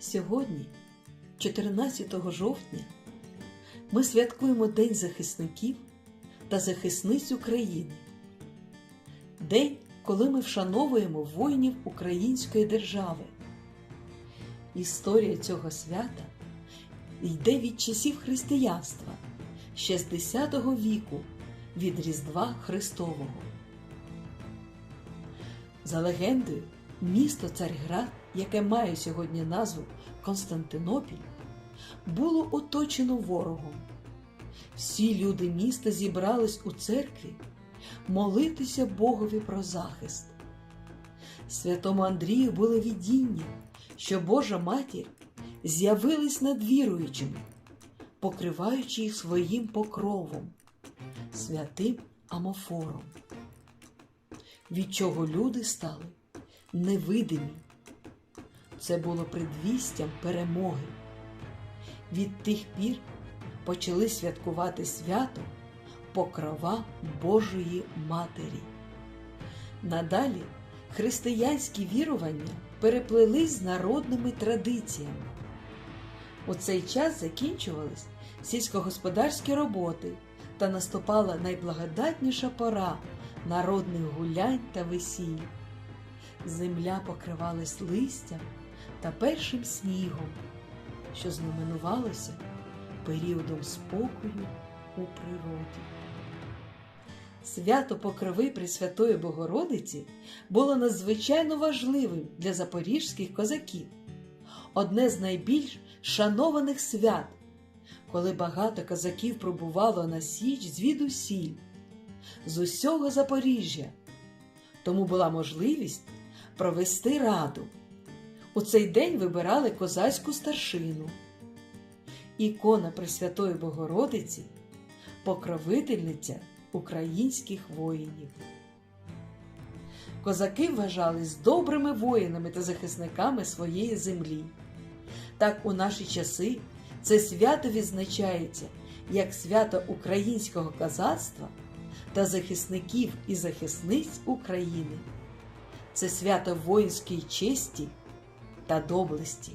Сьогодні, 14 жовтня, ми святкуємо День захисників та захисниць України. День, коли ми вшановуємо воїнів Української держави. Історія цього свята йде від часів християнства ще з X віку від Різдва Христового. За легендою, місто Царьград, яке має сьогодні назву Константинопіль, було оточено ворогом. Всі люди міста зібрались у церкві молитися Богові про захист. Святому Андрію було видіння, що Божа матір з'явилась над віруючими, покриваючи їх своїм покровом, святим Амофором, від чого люди стали невидимі. Це було предвістям перемоги. Від тих пір почали святкувати свято Покрова Божої Матері. Надалі християнські вірування переплелись з народними традиціями. У цей час закінчувались сільськогосподарські роботи та наступала найблагодатніша пора народних гулянь та весіль. Земля покривалась листям та першим снігом, що знаменувалося періодом спокою у природі. Свято Покрови Пресвятої Богородиці було надзвичайно важливим для запорізьких козаків, одне з найбільш шанованих свят, коли багато козаків пробувало на Січ звідусіль, з усього Запоріжжя. Тому була можливість провести раду. У цей день вибирали козацьку старшину. Ікона Пресвятої Богородиці, покровительниця українських воїнів. Козаки вважались добрими воїнами та захисниками своєї землі. Так у наші часи це свято відзначається як свято українського козацтва та захисників і захисниць України. Це свято воїнської честі та доблесті.